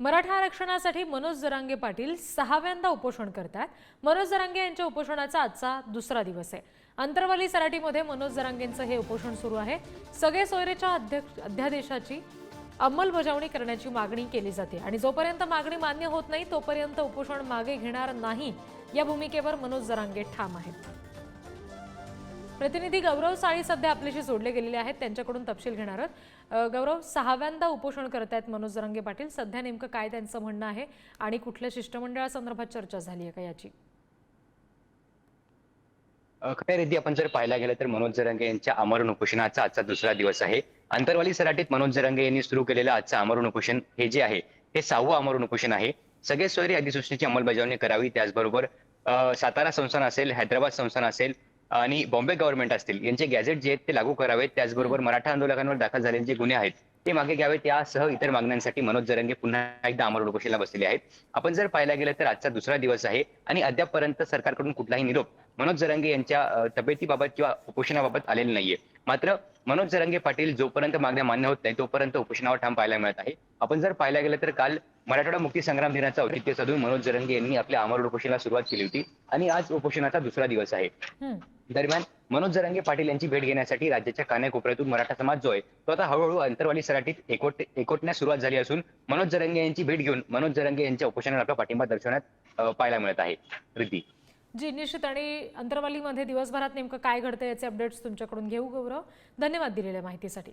मराठा आरक्षणासाठी मनोज जरांगे पाटील सहाव्यांदा उपोषण करतात. मनोज जरांगे यांच्या उपोषणाचा आजचा दुसरा दिवस आहे. अंतरवाली सराटीमध्ये मनोज जरांगेंचं हे उपोषण सुरू आहे. सगळे सोयरेच्या अध्यक्ष अध्यादेशाची अंमलबजावणी करण्याची मागणी केली जाते आणि जोपर्यंत मागणी मान्य होत नाही तोपर्यंत उपोषण मागे घेणार नाही या भूमिकेवर मनोज जरांगे ठाम आहेत. प्रतिनिधी गौरव साळी सध्या आपल्याशी जोडले गेलेले आहेत. त्यांच्याकडून तपशील घेणार आहोत. गौरव सहाव्यांदा उपोषण करत आहेत मनोज जरंगे पाटील. सध्या नेमकं काय त्यांचं म्हणणं आहे आणि कुठल्या शिष्टमंडळासंदर्भात चर्चा झाली आहे का याची? अ, खऱ्या रीती आपण जर पाहायला गेलं तर मनोज जरंगे यांच्या आमरण उपोषणाचा आजचा दुसरा दिवस आहे. अंतरवाली सराटीत मनोज जरंगे यांनी सुरू केलेलं आजचं आमरण उपोषण हे जे आहे हे सहावं आमरण उपोषण आहे. सगळे सोयरी अधिसूचनेची अंमलबजावणी करावी त्याचबरोबर सातारा संस्थान असेल हैदराबाद संस्थान असेल आणि बॉम्बे गव्हर्नमेंट असतील यांचे गॅझेट जे आहेत ते लागू करावेत. त्याचबरोबर मराठा आंदोलकांवर दाखल झालेले जे गुन्हे आहेत ते मागे घ्यावेत. यासह इतर मागण्यांसाठी मनोज जरंगे पुन्हा एकदा आमरण उपोषणाला बसलेले आहेत. आपण जर पाहायला गेलं तर आजचा दुसरा दिवस आहे आणि अद्यापपर्यंत सरकारकडून कुठलाही निरोप मनोज जरंगे यांच्या तब्येतीबाबत किंवा उपोषणाबाबत आलेला नाहीये. मात्र मनोज जरंगे पाटील जोपर्यंत मागण्या मान्य होत नाही तोपर्यंत उपोषणावर ठाम पाहायला मिळत आहे. आपण जर पाहायला गेलं तर काल मराठवाडा मुक्ती संग्राम दिनाचं औचित्य साधून मनोज जरंगे यांनी आपल्या आमरण उपोषणाला सुरुवात केली होती आणि आज उपोषणाचा दुसरा दिवस आहे. दरम्यान मनोज जरंगे पाटील यांची भेट घेण्यासाठी राज्याच्या कानाकोपऱ्यातून मराठा समाज जो आहे तो आता हळूहळू अंतरवाली सराटीत एकवट एकवटण्यास सुरुवात झाली असून मनोज जरंगे यांची भेट घेऊन मनोज जरंगे यांच्या उपोषणाला आपला पाठिंबा दर्शवण्यात पाहायला मिळत आहे. रिद्धी. जी निश्चित आणि अंतरवालीमध्ये दिवसभरात नेमकं काय घडतं याचे अपडेट्स तुमच्याकडून घेऊ गौरव. धन्यवाद दिलेल्या माहितीसाठी.